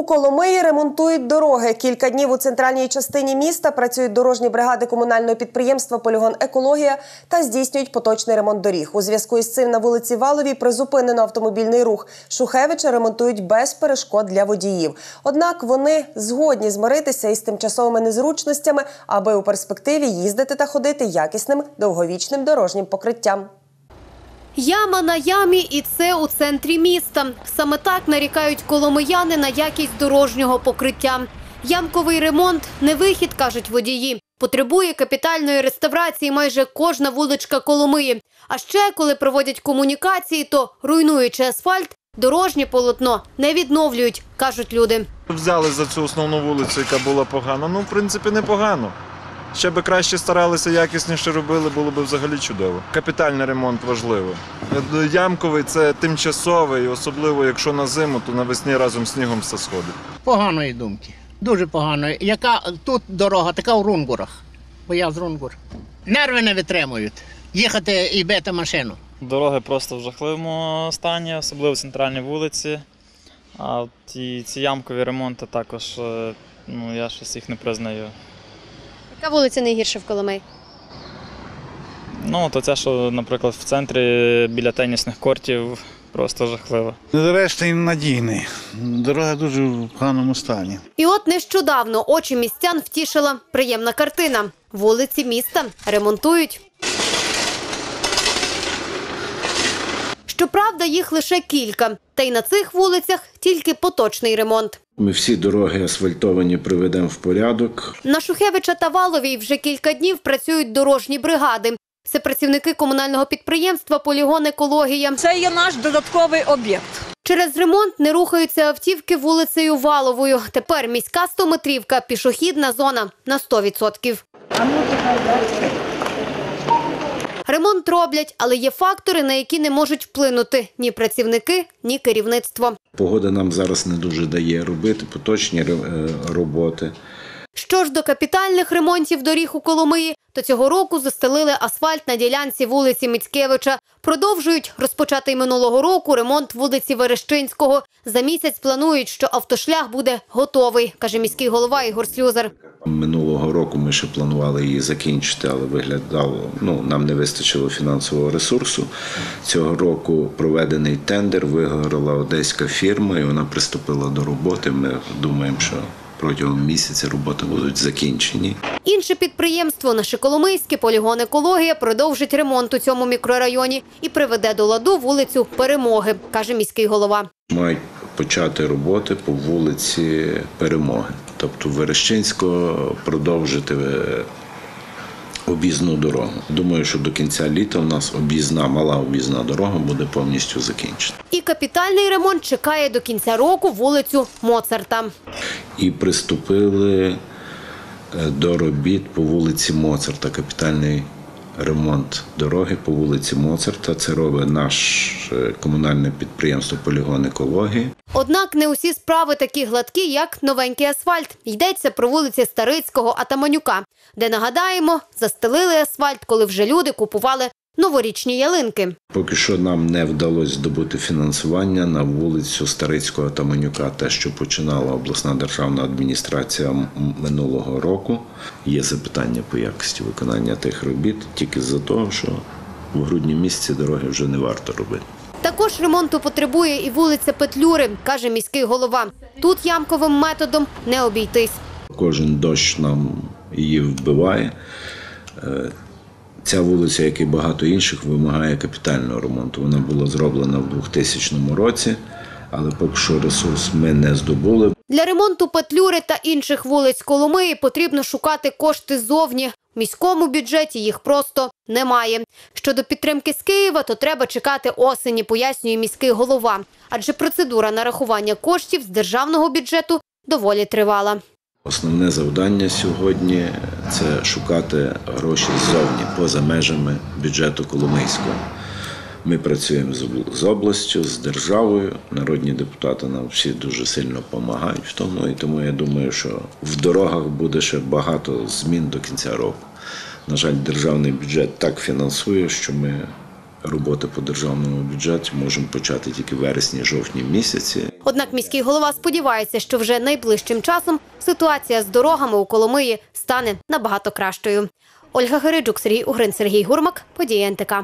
У Коломиї ремонтують дороги. Кілька днів у центральній частині міста працюють дорожні бригади комунального підприємства Полігон Екологія та здійснюють поточний ремонт доріг. У зв'язку із цим на вулиці Валовій призупинено автомобільний рух. Шухевича ремонтують без перешкод для водіїв. Однак вони згодні змиритися із тимчасовими незручностями, аби у перспективі їздити та ходити якісним довговічним дорожнім покриттям. Яма на ямі, і це у центрі міста. Саме так нарікають коломияни на якість дорожнього покриття. Ямковий ремонт не вихід, кажуть водії. Потребує капітальної реставрації майже кожна вуличка Коломиї. А ще, коли проводять комунікації, то руйнуючи асфальт, дорожнє полотно не відновлюють, кажуть люди. Взяли за цю основну вулицю, яка була погана. Ну, в принципі, непогано. Ще би краще старалися, якісніше робили, було б взагалі чудово. Капітальний ремонт важливо. Ямковий це тимчасовий, особливо якщо на зиму, то навесні разом з снігом все сходить. Поганої думки. Дуже поганої. Яка тут дорога, така в Рунгурах. Бо я з Рунгур. Нерви не витримують. Їхати і бити машину. Дороги просто в жахливому стані, особливо в центральній вулиці. А от і ці ямкові ремонти також, е, ну я щось їх не признаю. Яка вулиця найгірша в Коломиї? Ну, то це, що, наприклад, в центрі біля тенісних кортів просто жахливо. Зрештою, він надійний. Дорога дуже в поганому стані. І от нещодавно очі містян втішила приємна картина. Вулиці міста ремонтують. Щоправда, їх лише кілька. Та й на цих вулицях тільки поточний ремонт. Ми всі дороги асфальтовані приведемо в порядок. На Шухевича та Валовій вже кілька днів працюють дорожні бригади. Це працівники комунального підприємства Полігон Екологія. Це є наш додатковий об'єкт. Через ремонт не рухаються автівки вулицею Валовою. Тепер міська 100-метрівка – пішохідна зона на 100%. Ремонт роблять, але є фактори, на які не можуть вплинути ні працівники, ні керівництво. Погода нам зараз не дуже дає робити поточні е, роботи. Що ж до капітальних ремонтів доріг у Коломиї, то цього року застелили асфальт на ділянці вулиці Міцкевича. Продовжують розпочатий минулого року ремонт вулиці Верещинського. За місяць планують, що автошлях буде готовий, каже міський голова Ігор Слюзар. Минулого року ми ще планували її закінчити, але виглядало, ну нам не вистачило фінансового ресурсу. Цього року проведений тендер, виграла одеська фірма, і вона приступила до роботи. Ми думаємо, що протягом місяця роботи будуть закінчені. Інше підприємство, наше Коломийське полігон екологія, продовжить ремонт у цьому мікрорайоні і приведе до ладу вулицю Перемоги, каже міський голова. Мають почати роботи по вулиці Перемоги, тобто Верещинського продовжити е, об'їзну дорогу. Думаю, що до кінця літа у нас об'їзна, мала об'їзна дорога буде повністю закінчена. І капітальний ремонт чекає до кінця року вулицю Моцарта. І приступили е, до робіт по вулиці Моцарта. Капітальний ремонт дороги по вулиці Моцарта. Це робить наш е, комунальне підприємство Полігон екології. Однак не усі справи такі гладкі, як новенький асфальт. Йдеться про вулиці Старицького, Атаманюка, де, нагадаємо, застелили асфальт, коли вже люди купували новорічні ялинки. Поки що нам не вдалося здобути фінансування на вулицю Старицького та Манюка, те, що починала обласна державна адміністрація минулого року. Є запитання по якості виконання тих робіт тільки з-за того, що в грудні місяці дороги вже не варто робити. Також ремонту потребує і вулиця Петлюри, каже міський голова. Тут ямковим методом не обійтись. Кожен дощ нам її вбиває. Ця вулиця, як і багато інших, вимагає капітального ремонту. Вона була зроблена в 2000 році, але поки що ресурс ми не здобули. Для ремонту Петлюри та інших вулиць Коломиї потрібно шукати кошти ззовні. В міському бюджеті їх просто немає. Щодо підтримки з Києва, то треба чекати осені, пояснює міський голова. Адже процедура нарахування коштів з державного бюджету доволі тривала. Основне завдання сьогодні це шукати гроші ззовні, поза межами бюджету Коломийського. Ми працюємо з областю, з державою. Народні депутати нам всі дуже сильно допомагають в тому. І тому я думаю, що в дорогах буде ще багато змін до кінця року. На жаль, державний бюджет так фінансує, що ми роботи по державному бюджеті можемо почати тільки вересні-жовтні місяці. Однак міський голова сподівається, що вже найближчим часом ситуація з дорогами у Коломиї стане набагато кращою. Ольга Гериджук, Сергій Угрин, Сергій Гурмак, події НТК.